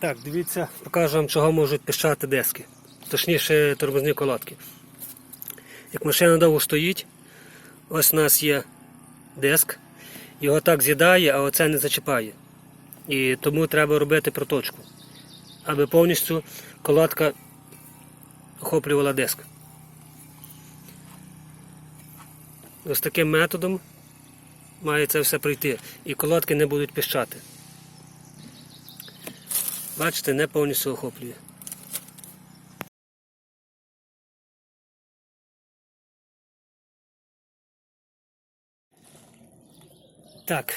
Так, дивіться, покажу вам, чого можуть піщати диски. Точніше, тормозні колодки. Як машина довго стоїть, ось у нас є диск, його так з'їдає, а оце не зачіпає. І тому треба робити проточку, аби повністю колодка охоплювала диск. Ось таким методом має це все пройти. І колодки не будуть піщати. Бачите, не повністю охоплює. Так,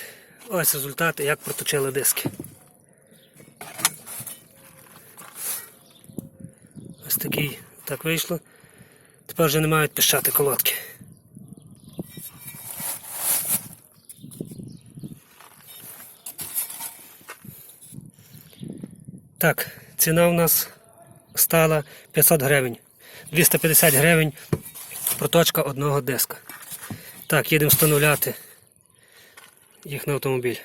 ось результати, як проточили диски. Ось такий, так вийшло. Тепер вже не мають піщати колодки. Так, ціна у нас стала 500 гривень. 250 гривень проточка одного диска. Так, їдемо встановляти їх на автомобіль.